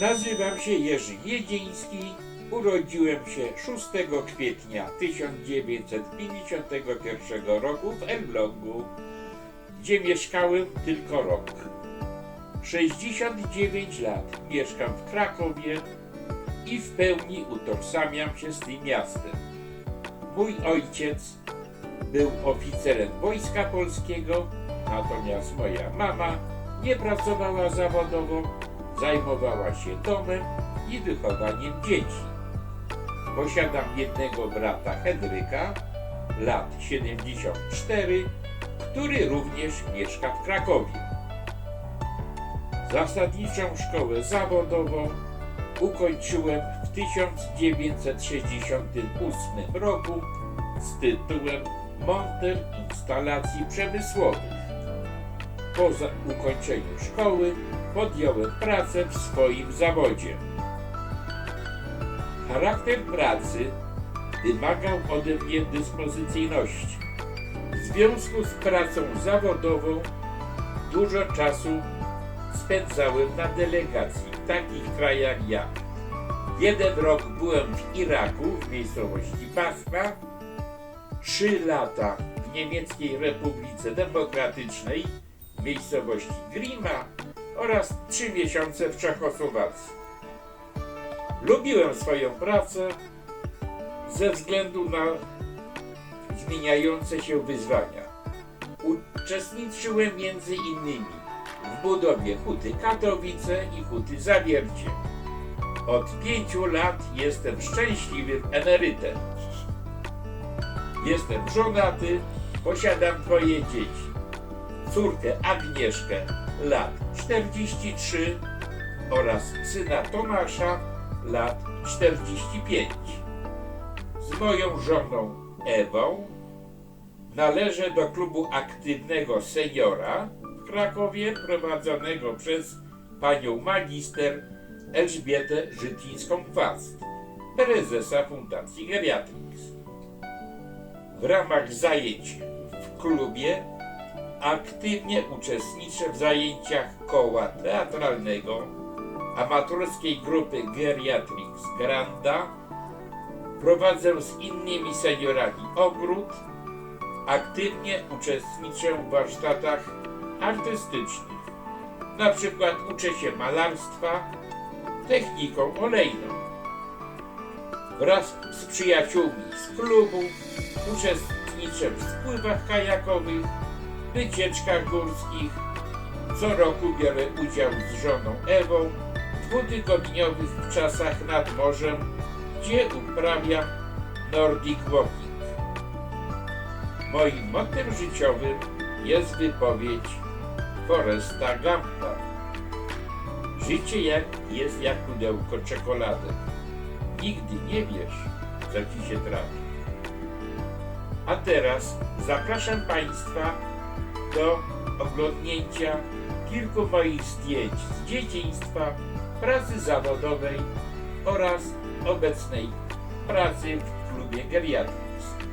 Nazywam się Jerzy Wiedziński. Urodziłem się 6 kwietnia 1951 roku w Elblągu, gdzie mieszkałem tylko rok. 69 lat mieszkam w Krakowie i w pełni utożsamiam się z tym miastem. Mój ojciec był oficerem Wojska Polskiego, natomiast moja mama nie pracowała zawodowo, zajmowała się domem i wychowaniem dzieci. Posiadam jednego brata Henryka, lat 74, który również mieszka w Krakowie. Zasadniczą szkołę zawodową ukończyłem w 1968 roku z tytułem Monter instalacji przemysłowych. Po ukończeniu szkoły podjąłem pracę w swoim zawodzie. Charakter pracy wymagał ode mnie dyspozycyjności. W związku z pracą zawodową dużo czasu spędzałem na delegacji w takich krajach jak jeden rok byłem w Iraku w miejscowości Basra, trzy lata w Niemieckiej Republice Demokratycznej w miejscowości Grima oraz trzy miesiące w Czechosłowacji. Lubiłem swoją pracę ze względu na zmieniające się wyzwania. Uczestniczyłem między innymi w budowie Huty Katowice i Huty Zawiercie. Od pięciu lat jestem szczęśliwym emerytem. Jestem żonaty, posiadam dwoje dzieci. Córkę Agnieszkę, lat 43 oraz syna Tomasza, lat 45. Z moją żoną Ewą należę do klubu aktywnego seniora w Krakowie prowadzonego przez panią magister Elżbietę Żytińską-Kwast, prezesa Fundacji Geriatrix. W ramach zajęć w klubie aktywnie uczestniczę w zajęciach koła teatralnego, amatorskiej grupy Geriatrix Granda, prowadzę z innymi seniorami ogród, aktywnie uczestniczę w warsztatach artystycznych. Na przykład uczę się malarstwa techniką olejną. Wraz z przyjaciółmi z klubu uczestniczę w spływach kajakowych, wycieczkach górskich. Co roku biorę udział z żoną Ewą w dwutygodniowych czasach nad morzem, gdzie uprawiam Nordic Walking. Moim mottem życiowym jest wypowiedź Foresta Gampa. Życie jak, jest jak pudełko czekolady. Nigdy nie wiesz, co ci się trafi. A teraz zapraszam Państwa do oglądnięcia kilku moich zdjęć z dzieciństwa, pracy zawodowej oraz obecnej pracy w klubie Geriatrix.